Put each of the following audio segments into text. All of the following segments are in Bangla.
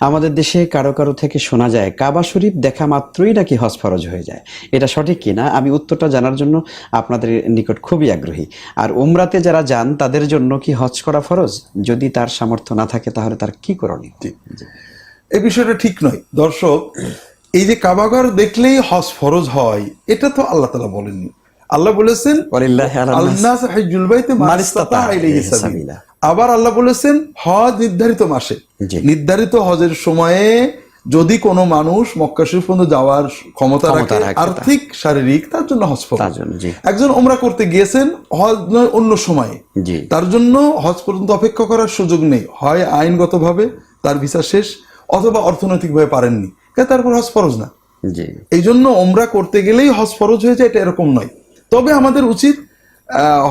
আমাদের দেশে কারও কারও থেকে শোনা যায় কাবা শরীফ দেখা মাত্রই নাকি হজ ফরজ হয়ে যায়। এটা সঠিক কিনা আমি উত্তরটা জানার জন্য আপনাদের নিকট খুবই আগ্রহী। আর উমরাতে যারা যান তাদের জন্য কি হজ করা ফরজ? যদি তার সামর্থ্য না থাকে তাহলে তার কি করণীয়? এই বিষয়টা ঠিক নয়। দর্শক এই যে কাবাগর দেখলেই হজ ফরজ হয় এটা তো আল্লাহ তালা বলেননি। আল্লাহ বলেছেন আল্লাহ আবার আল্লাহ বলেছেন হজ নির্ধারিত মাসে। নির্ধারিত হজের সময়ে যদি কোনো মানুষ মক্কা শরীফ পর্যন্ত যাওয়ার ক্ষমতা রাখে। আর্থিক শারীরিক তার জন্য হজ একজন ওমরা করতে গিয়েছেন হজ নয় অন্য সময়ে। তার জন্য হজ পর্যন্ত অপেক্ষা করার সুযোগ নেই। হয় আইনগতভাবে তার ভিসা শেষ অথবা অর্থনৈতিকভাবে পারেননি। তারপর হজ ফরজ না। এই জন্য ওমরা করতে গেলেই হজ ফরজ হয়ে যায় এটা এরকম নয়। তবে আমাদের উচিত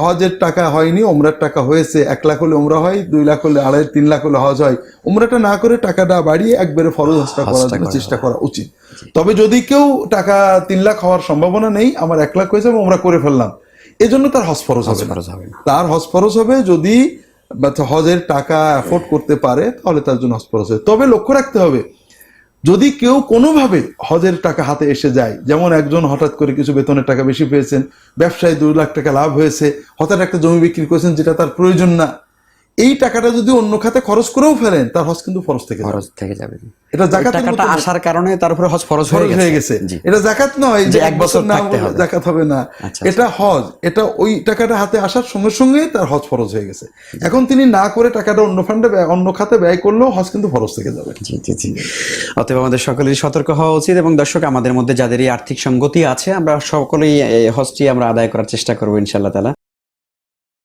হজের টাকা হয়নি ওমরার টাকা হয়েছে। এক লাখ হলে ওমরা হয় দুই লাখ হলে আড়াই তিন লাখ হলে হজ হয়। ওমরাটা না করে টাকাটা বাড়িয়ে একবারে ফরজ হজটা করার জন্য চেষ্টা করা উচিত। তবে যদি কেউ টাকা তিন লাখ হওয়ার সম্ভাবনা নেই আমার এক লাখ হয়েছে এবং ওমরা করে ফেললাম। এজন্য তার হজ ফরজ হবে হবে তার হজ ফরজ হবে যদি হজের টাকা অ্যাফোর্ড করতে পারে তাহলে তার জন্য হজ ফরজ হবে। তবে লক্ষ্য রাখতে হবে যদি কেউ কোনোভাবে হজের টাকা হাতে এসে যায়, যেমন একজন হঠাৎ করে কিছু বেতনের টাকা বেশি পেয়েছেন, ব্যবসায় দুই লাখ টাকা লাভ হয়েছে, হঠাৎ একটা জমি বিক্রি করেছেন যেটা তার প্রয়োজন না এই টাকাটা যদি অন্য খাতে খরচ করেও ফেলেন তার হজ কিন্তু ফরজ থেকে। ফরজ থেকে যাবে। এটা এই জাকাতের টাকাটা আসার কারণে তার উপরে হজ ফরজ হয়ে গেছে। এটা জাকাত নয় যে এক বছর না থাকতে হবে। জাকাত হবে না। আচ্ছা, এটা হজ। এটা ওই টাকাটা হাতে আসার সঙ্গে সঙ্গে তার হজ ফরজ হয়ে গেছে। এখন তিনি না করে টাকাটা অন্য ফান্ডে অন্য খাতে ব্যয় করলেও হজ কিন্তু ফরজ থেকে যাবে। জি জি জি। অতএব আমাদের সকলেরই সতর্ক হওয়া উচিত এবং দর্শক আমাদের মধ্যে যাদেরই আর্থিক সঙ্গতি আছে আমরা সকলেই এই হজটি আমরা আদায় করার চেষ্টা করব ইনশাআল্লাহ তালা